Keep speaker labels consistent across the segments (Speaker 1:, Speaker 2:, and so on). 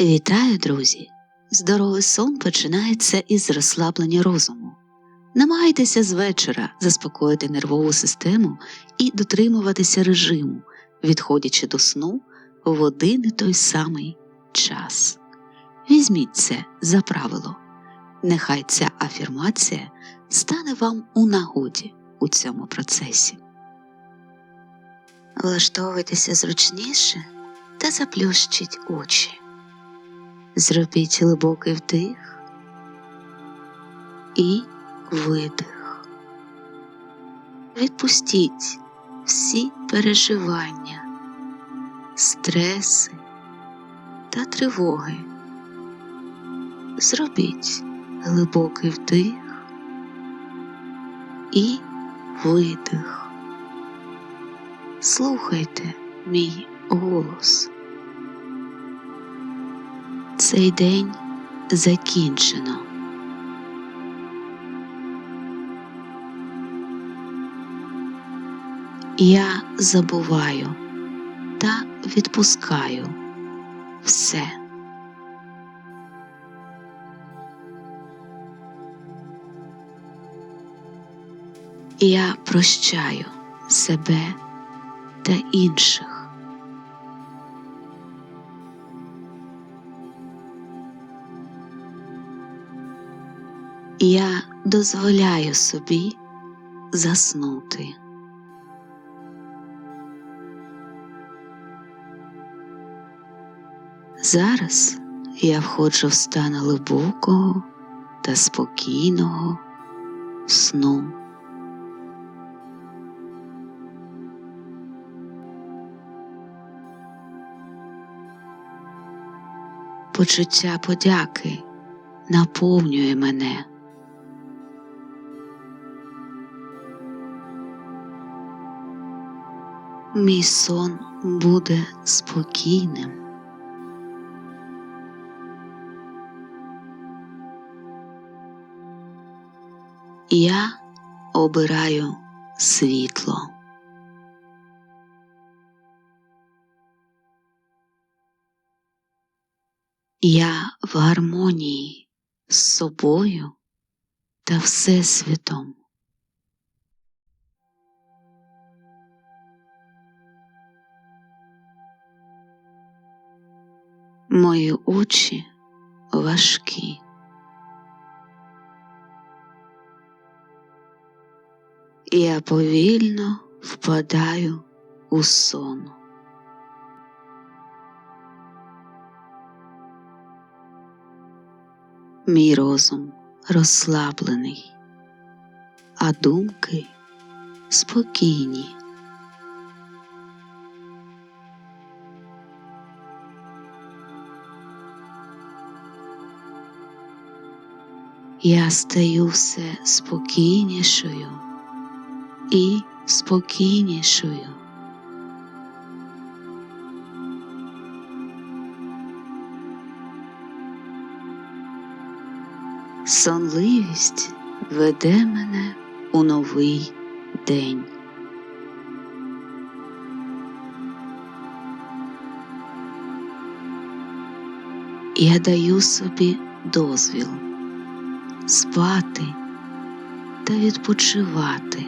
Speaker 1: Вітаю, друзі! Здоровий сон починається із розслаблення розуму. Намагайтеся з вечора заспокоїти нервову систему і дотримуватися режиму, відходячи до сну в один і той самий час. Візьміть це за правило. Нехай ця афірмація стане вам у нагоді у цьому процесі. Влаштовуйтеся зручніше та заплющіть очі. Зробіть глибокий вдих і видих. Відпустіть всі переживання, стреси та тривоги. Зробіть глибокий вдих і видих. Слухайте мій голос. Цей день закінчено. Я забуваю та відпускаю все. Я прощаю себе та інших. Я дозволяю собі заснути. Зараз я входжу в стан глибокого та спокійного сну. Почуття подяки наповнює мене. Мій сон буде спокійним. Я обираю світло. Я в гармонії з собою та Всесвітом. Мої очі важкі. Я повільно впадаю у сон. Мій розум розслаблений, а думки спокійні. Я стаю все спокійнішою і спокійнішою. Сонливість веде мене у новий день. Я даю собі дозвіл спати та відпочивати.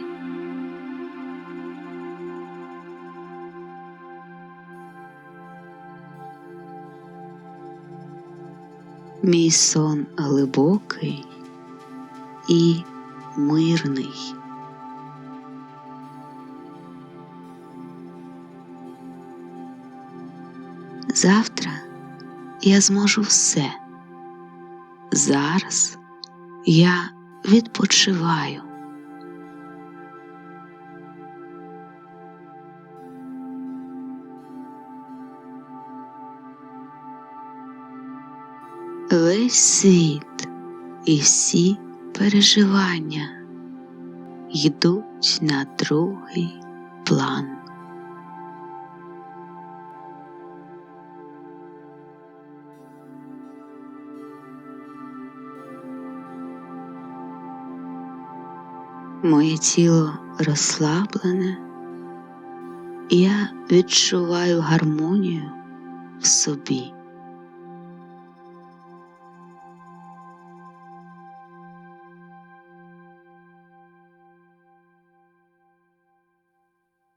Speaker 1: Мій сон глибокий і мирний. Завтра я зможу все. Зараз я відпочиваю. Весь світ і всі переживання йдуть на другий план. Моє тіло розслаблене, я відчуваю гармонію в собі.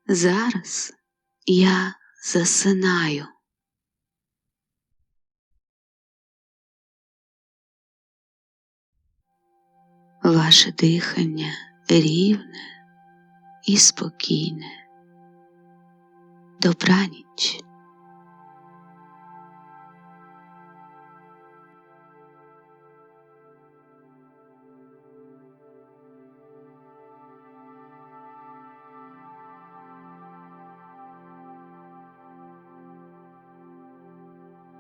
Speaker 1: Зараз я засинаю. Ваше дихання рівне і спокійне. Добраніч.